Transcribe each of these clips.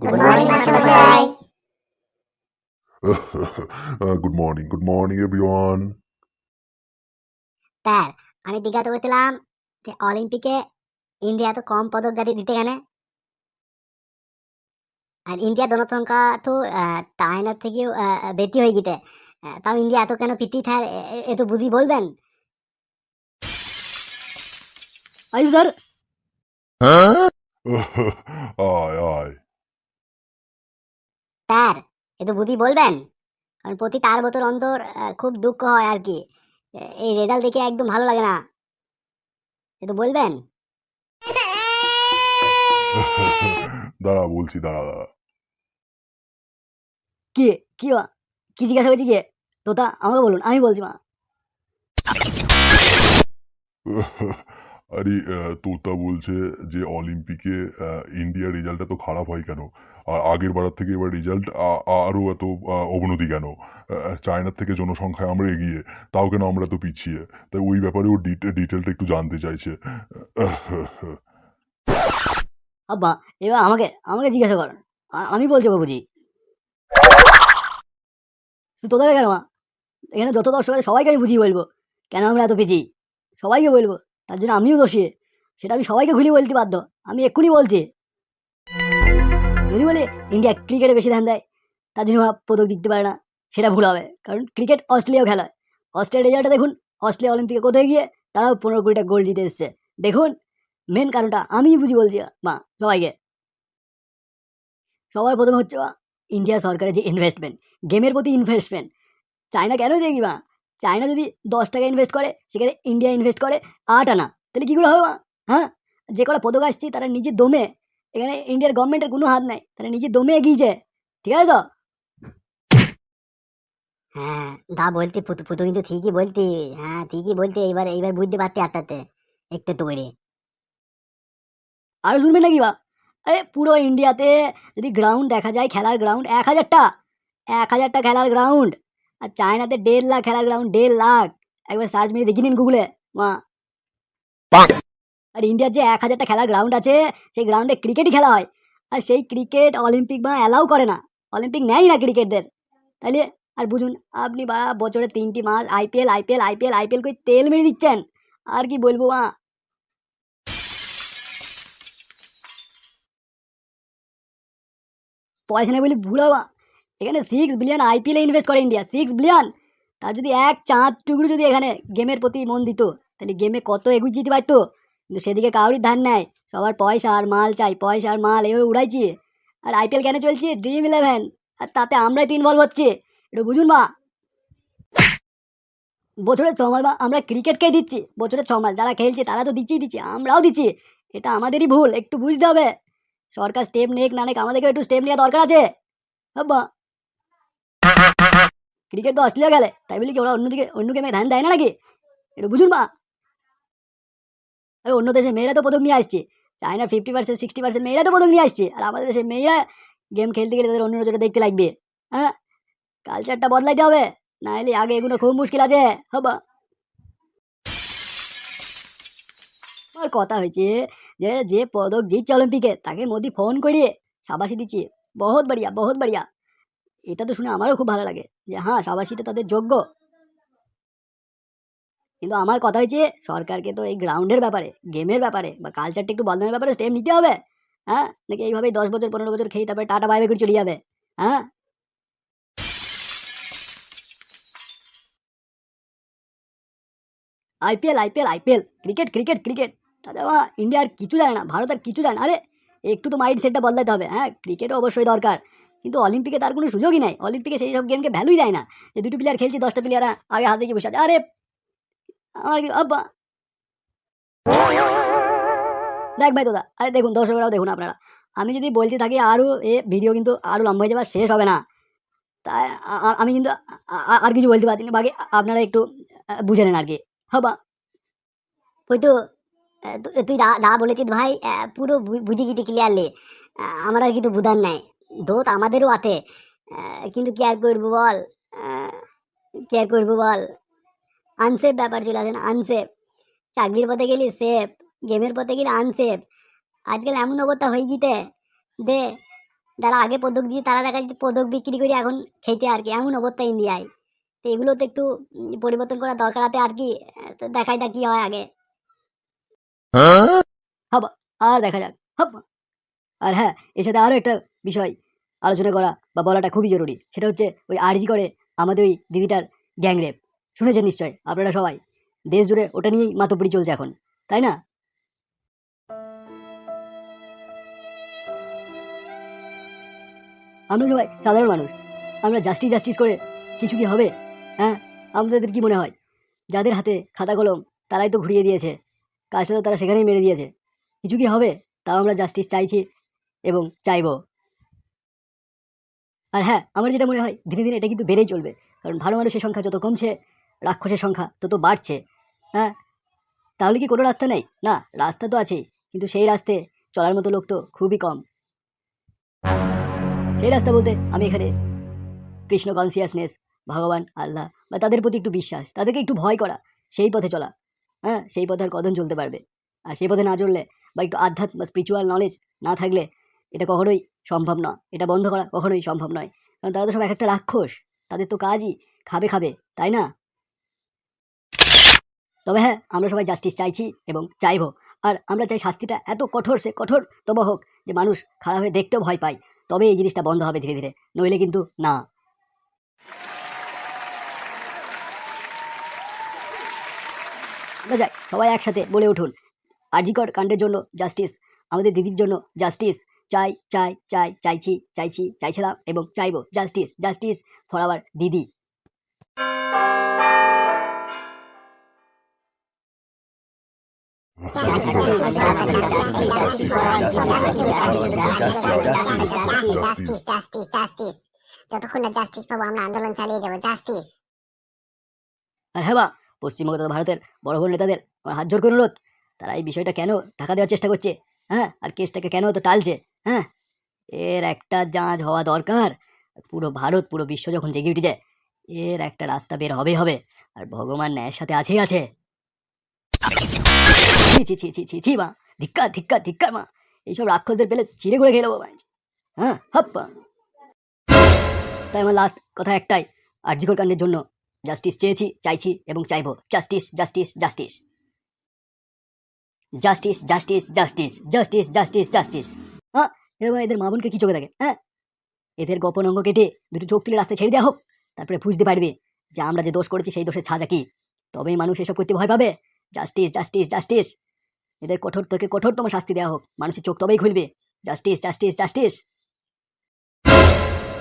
Good morning মাস্টারমশাই good morning good morning everyone sir আমি জিজ্ঞাসা করছিলাম যে অলিম্পিকে ইন্ডিয়া তো কম পদক গাড়ি দিতে কেন আর ইন্ডিয়া জনসংখ্যা তো আহ, চায়নার থেকেও আহ, বেশি হয়ে গেছে। আহ, তাও ইন্ডিয়া এত কেন পিটি থার এ তো বুঝি বলবেন? আই স্যার আয় আয়। স্যার এ তো বুঝি বলবেন? কারণ প্রতি চার বছর অন্তর খুব দুঃখ হয় আর কি। এই রেজাল্ট দেখে একদম ভালো লাগে না। এ তো বলবেন? দাঁড়া বলছি দাঁড়া দাঁড়া। কি? কি কি জিজ্ঞাসা করছি কে? তোতা আমাকে বলুন আমি বলছি মা। আরে তোতা বলছে যে অলিম্পিকে আহ, ইন্ডিয়ার রেজাল্টটা তো খারাপ হয় কেন? আগের বারের থেকে এবার রেজাল্ট আরও এত অবনতি কেন? চায়নার থেকে জনসংখ্যায় আমরা এগিয়ে, তাও কেন আমরা তো পিছিয়ে? তাই ওই ব্যাপারে ও ডিটেলটা একটু জানতে চাইছে। আব্বা, এবার আমাকে আমাকে জিজ্ঞাসা করেন। আমি বলছি বুঝি। শুধু তোদেরকে কেন, মা? এখানে যত দর্শক আছে, সবাইকে আমি বুঝিয়ে বলব। কেন আমরা এত পিছিয়ে? সবাইকে বলব। তার জন্য আমিও দোষী। সেটা আমি সবাইকে খুলে বলতে বাধ্য। আমি এক্ষুনি বলছি। যদি বলি ইন্ডিয়া ক্রিকেটে বেশি ধ্যান দেয়, তার জন্য পদক জিততে পারে না, সেটা ভুল হবে। কারণ ক্রিকেট অস্ট্রেলিয়াও খেলা অস্ট্রেলিয়ার রেজাল্টটা দেখুন, অস্ট্রেলিয়া অলিম্পিকে কোথায় গিয়ে তারাও পনেরো কুড়িটা গোল জিতে এসছে। দেখুন মেন কারণটা আমি বুঝি বলছি, মা, সবাইকে। সবার প্রথমে হচ্ছে ইন্ডিয়া সরকারের যে ইনভেস্টমেন্ট গেমের প্রতি ইনভেস্টমেন্ট চায়না কেন দেখি মা? চায়না যদি দশ টাকা ইনভেস্ট করে, সেখানে ইন্ডিয়া ইনভেস্ট করে আট আনা। তাহলে কী করে হবে, মা? হ্যাঁ? যে কটা পদক আসছে, তারা নিজের দমে এখানে ইন্ডিয়ার গভর্নমেন্টের কোনো হাত নাই। তারা নিজের দমে এগিয়েছে ঠিক আছে তো? হ্যাঁ দা বলতে পুতু পুতু কিন্তু ঠিকই বলতি হ্যাঁ ঠিকই বলতে এবার এইবার বুঝতে পারতে আটটাতে একটু একটু করে। আর শুনবেন নাকি বা? আরে পুরো ইন্ডিয়াতে যদি গ্রাউন্ড দেখা যায় খেলার গ্রাউন্ড এক হাজারটা এক হাজারটা খেলার গ্রাউন্ড আর চায়নাতে দেড় লাখ খেলার গ্রাউন্ড দেড় লাখ। একবার সার্চ মেরে দেখে নিন গুগলে মা। আর ইন্ডিয়ার যে এক হাজারটা খেলার গ্রাউন্ড আছে, সেই গ্রাউন্ডে ক্রিকেটই খেলা হয়। আর সেই ক্রিকেট অলিম্পিক বা অ্যালাউ করে না। অলিম্পিক নেয় না ক্রিকেটদের তাইলে, আর বুঝুন, আপনি বা বছরে তিনটি মাস আইপিএল আইপিএল আইপিএল আইপিএল করে তেল মেরে দিচ্ছেন। আর কি বলব মা পয়সা নেই বলে ভুল হবা এখানে সিক্স বিলিয়ন আইপিএলে ইনভেস্ট করে ইন্ডিয়া। সিক্স বিলিয়ন তার যদি এক চাঁদ টুকরো যদি এখানে গেমের প্রতি মন দিত, তাহলে গেমে কত এগুই যেতে পারতো? কিন্তু সেদিকে কাউরির ধান নেয় সবার পয়সা আর মাল চাই, পয়সা আর মাল এভাবে উড়াইছি। আর আইপিএল কেন চলছে? ড্রিম ইলেভেন আর তাতে আমরাই তো ইনভলভ হচ্ছে। একটু বুঝুন বা। বছরে ছ মাস আমরা ক্রিকেটকেই দিচ্ছি? বছরে ছ মাস যারা খেলছে তারা তো দিচ্ছেই দিচ্ছে। আমরাও দিচ্ছি। এটা আমাদেরই ভুল, একটু বুঝতে হবে। সরকার স্টেপ নেক না নেক আমাদেরকে একটু স্টেপ নেওয়া দরকার আছে। বাবা ক্রিকেট তো অস্ট্রেলিয়া গেলে, তাই বলি কি ওরা অন্যদিকে অন্য গেমে ধ্যান দেয় না নাকি? একটু বুঝুন মা আরে অন্য দেশে মেয়েরা তো পদক নিয়ে আসছে। China fifty percent sixty percent মেয়েরা তো পদক নিয়ে আসছে। আর আমাদের দেশে মেয়েরা গেম খেলতে গেলে তাদের অন্য নজরে দেখতে লাগবে। হ্যাঁ? কালচারটা বদলাইতে হবে। না হলে আগে এগুলো খুব মুশকিল আছে। হবা। আর কথা হয়েছে যে যে পদক জিতছে অলিম্পিকে, তাকে মোদি ফোন করিয়ে সাবাসি দিচ্ছে। বহুত বাড়িয়া বহুত বাড়িয়া। এটা তো শুনে আমারও খুব ভালো লাগে যে হ্যাঁ সাবাসিটা তাদের যোগ্য। কিন্তু আমার কথা হয়েছে সরকারকে তো এই গ্রাউন্ডের ব্যাপারে গেমের ব্যাপারে বা কালচারটা একটু বদলানোর ব্যাপারে স্টেপ নিতে হবে। হ্যাঁ? নাকি এইভাবেই দশ বছর, পনেরো বছর খেয়ে তারপরে টাটা বাইবে করে চলে যাবে? হ্যাঁ? IPL IPL IPL cricket cricket cricket দাদা ইন্ডিয়া কিছু জানে না, ভারত আর কিছু জানে না। আরে, একটু তো মাইন্ড সেটটা বদলাতে হবে হ্যাঁ? ক্রিকেটও অবশ্যই দরকার। কিন্তু অলিম্পিকে তার কোনো সুযোগই নাই। অলিম্পিকে সেই সব গেমকে ভ্যালুই দেয় না। যে দুটো প্লেয়ার খেলছে, দশটা প্লেয়ার আগে হাতে গিয়ে বসে আছে। আরে আব্বা দেখ ভাই দাদা আরে দেখুন, দর্শকরাও দেখুন আপনারা। আমি যদি বলতে থাকি আরও এ ভিডিও কিন্তু আরও লম্বা হয়ে যাবে শেষ হবে না। তাই আমি কিন্তু আর কিছু বলতে পারছি না। বাকি আপনারা একটু বুঝে নেন আর কি হবা। ওই তো তুই দা দা বলেছিস ভাই পুরো বুঝে গেছি ক্লিয়ারলি আমার আর কিন্তু বুধার নাই। দোত আমাদেরও আছে। কিন্তু কি আর করব বল? কি আর করব বল? আনসেফ ব্যাপার চলে না আনসেফ। চাকরির পথে গেলি সেফ গেমের পথে গেলে আনসেফ। আজকাল এমন অবস্থা হয়ে গিতে দে যারা আগে পদক দিয়ে তারা দেখা যাচ্ছে পদক বিক্রি করে এখন খেতে আর কি এমন অবস্থা ইন্ডিয়ায়। তো এগুলো তো একটু পরিবর্তন করা দরকার আছে আর কি আহ, তো দেখাই যাক কি হয় আগে। আর দেখা যাক হপ আর হ্যাঁ এর সাথে আরও একটা বিষয় আলোচনা করা বা বলাটা খুবই জরুরি। সেটা হচ্ছে ওই আরজি করে আমাদের ওই দিদিটার গ্যাংরেপ। শুনেছেন নিশ্চয়, আপনারা সবাই। দেশ জুড়ে ওটা নিয়েই মাতব্বরি চলছে এখন, তাই না? আমরা সবাই সাধারণ মানুষ, আমরা জাস্টিস জাস্টিস করে কিছু কি হবে? হ্যাঁ? আমাদের কি মনে হয়? যাদের হাতে খাতা কলম, তারাই তো ঘুরিয়ে দিয়েছে, কাজটা তো তারা সেখানেই মেরে দিয়েছে। কিছু কি হবে? তাও আমরা জাস্টিস চাইছি এবং চাইব। আর হ্যাঁ আমার যেটা মনে হয়, ধীরে ধীরে এটা কিন্তু বেড়েই চলবে, কারণ ভালো মানুষের সংখ্যা যত কমছে রাক্ষসের সংখ্যা তত বাড়ছে। হ্যাঁ? তাহলে কি কোনো রাস্তা নেই? না, রাস্তা তো আছেই, কিন্তু সেই রাস্তায় চলার মতো লোক তো খুবই কম। সেই রাস্তা বলতে আমি এখানে কৃষ্ণ কনসিয়াসনেস, ভগবান, আল্লাহ বা তাদের প্রতি একটু বিশ্বাস, তাদেরকে একটু ভয় করা, সেই পথে চলা। হ্যাঁ? সেই পথে আর কজন চলতে পারবে। আর সেই পথে না চললে বা একটু আধ্যাত্ম বা স্পিরিচুয়াল নলেজ না থাকলে এটা কখনোই সম্ভব নয়। এটা বন্ধ করা কখনোই সম্ভব নয়। কারণ তারা তো সব এক একটা রাক্ষস, তাদের তো কাজই খাবে খাবে, তাই না? তবে হ্যাঁ আমরা সবাই জাস্টিস চাইছি এবং চাইব। আর আমরা চাই শাস্তিটা এত কঠোর সে কঠোর তবে হোক যে মানুষ খারাপ হয়ে দেখতেও ভয় পায়। তবে এই জিনিসটা বন্ধ হবে ধীরে ধীরে, নইলে কিন্তু না। যাই, সবাই একসাথে বলে উঠুন, আরজিকর কাণ্ডের জন্য জাস্টিস আমাদের দিদির জন্য জাস্টিস চাই চাই চাই, চাইছি চাইছি, চাইছিলাম এবং চাইব জাস্টিস জাস্টিস ফর আওয়ার দিদি। আর হ্যাঁ বা, পশ্চিমবঙ্গ ভারতের বড় বড় নেতাদের হাত জোর করে অনুরোধ। তারা এই বিষয়টা কেন ঢাকা দেওয়ার চেষ্টা করছে? হ্যাঁ আর কেসটাকে কেন তো টালছে? হ্যাঁ এর একটা জাঁচ হওয়া দরকার। পুরো ভারত, পুরো বিশ্ব যখন জেগে উঠেছে, এর একটা রাস্তা বের হবেই হবে। আর ভগবান ন্যায়ের সাথে আছেই আছে। ছি ছি ছি ছি মা এইসব রাক্ষসদের পেলে চিড়ে করে খেয়ে নেব হ্যাঁ হাপ্পা তাই আমার লাস্ট কথা একটাই আর্যিকর কাণ্ডের জন্য জাস্টিস চেয়েছি চাইছি এবং চাইব justice justice justice justice justice justice justice justice justice হ্যাঁ এবার এদের মা বোনকে কি চোখে থাকে হ্যাঁ এদের গোপন অঙ্গ কেটে দুটো চোখ তুলে রাস্তায় ছেড়ে দেওয়া হোক তারপরে বুঝতে পারবে যে আমরা যে দোষ করেছি সেই দোষের ছাজা কি তবেই মানুষ এসব করতে ভয় পাবে জাস্টিস জাস্টিস জাস্টিস এদের কঠোর থেকে কঠোরতম শাস্তি দেওয়া হোক। মানুষের চোখ তবেই খুলবে। জাস্টিস জাস্টিস জাস্টিস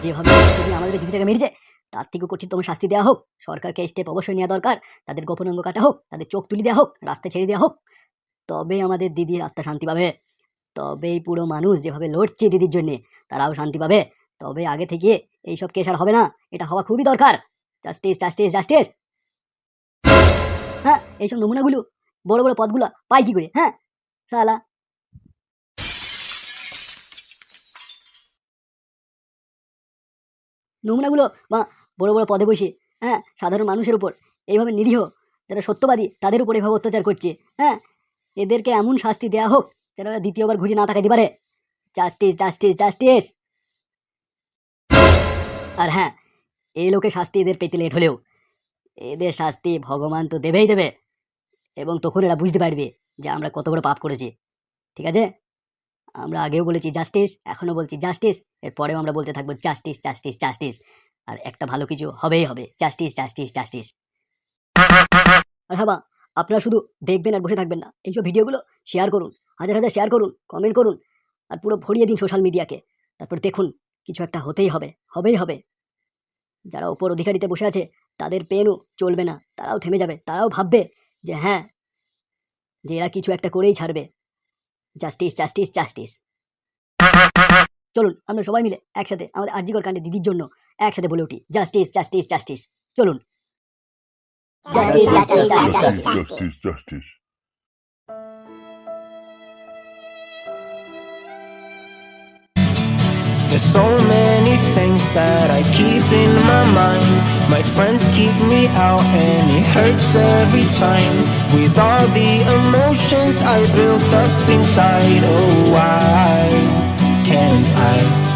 যেভাবে আমাদের দিদিটাকে মেরেছে, তার থেকেও কঠিনতম শাস্তি দেওয়া হোক। সরকারকে স্টেপ অবশ্যই নেওয়া দরকার। তাদের গোপন অঙ্গ কাটা হোক, তাদের চোখ তুলে দেওয়া হোক, রাস্তা ছেড়ে দেওয়া হোক। তবে আমাদের দিদির আত্মা শান্তি পাবে। তবেই পুরো মানুষ যেভাবে লড়ছে দিদির জন্য, তারাও শান্তি পাবে। তবে আগে থেকে এইসব কেস আর হবে না। এটা হওয়া খুবই দরকার। জাস্টিস জাস্টিস জাস্টিস হ্যাঁ এইসব নমুনাগুলো বড় বড় পদগুলো পাই কি করে? হ্যাঁ সালা নমুনাগুলো বা বড় বড় পদে বসে হ্যাঁ সাধারণ মানুষের উপর এইভাবে নিরীহ, যারা সত্যবাদী, তাদের উপর এভাবে অত্যাচার করছে হ্যাঁ। এদেরকে এমন শাস্তি দেওয়া হোক যেন দ্বিতীয়বার ঘুরে না তাকাইতে পারে। Justice justice justice. আর হ্যাঁ এই লোকে শাস্তি এদের পেতে লেট হলেও। এদের শাস্তি ভগবান তো দেবেই দেবে। এবং তখন এরা বুঝতে পারবে যে আমরা কত বড় পাপ করেছি। ঠিক আছে? আমরা আগেও বলেছি জাস্টিস এখনও বলছি জাস্টিস এরপরেও আমরা বলতে থাকব জাস্টিস জাস্টিস জাস্টিস আর একটা ভালো কিছু হবেই হবে। জাস্টিস জাস্টিস জাস্টিস আর হ্যাঁ আপনারা শুধু দেখবেন আর বসে থাকবেন না। এইসব ভিডিওগুলো শেয়ার করুন। হাজার হাজার শেয়ার করুন কমেন্ট করুন, আর পুরো ভরিয়ে দিন সোশ্যাল মিডিয়াকে তারপর দেখুন, কিছু একটা হতেই হবে, হবেই হবে। যারা ওপর অধিকারিতে বসে আছে তাদের পেনও চলবে না তারাও থেমে যাবে তারাও ভাববে যে হ্যাঁ যে এরা কিছু একটা করেই ছাড়বে। Justice justice justice. চলুন আমরা সবাই মিলে একসাথে আমাদের আর্জিকর কাণ্ডে দিদির জন্য একসাথে বলে উঠি। Justice justice justice. চলুন। Justice There's so many big things that I keep in my mind. My friends keep me out and it hurts every time. With all the emotions I built up inside Oh, why can't I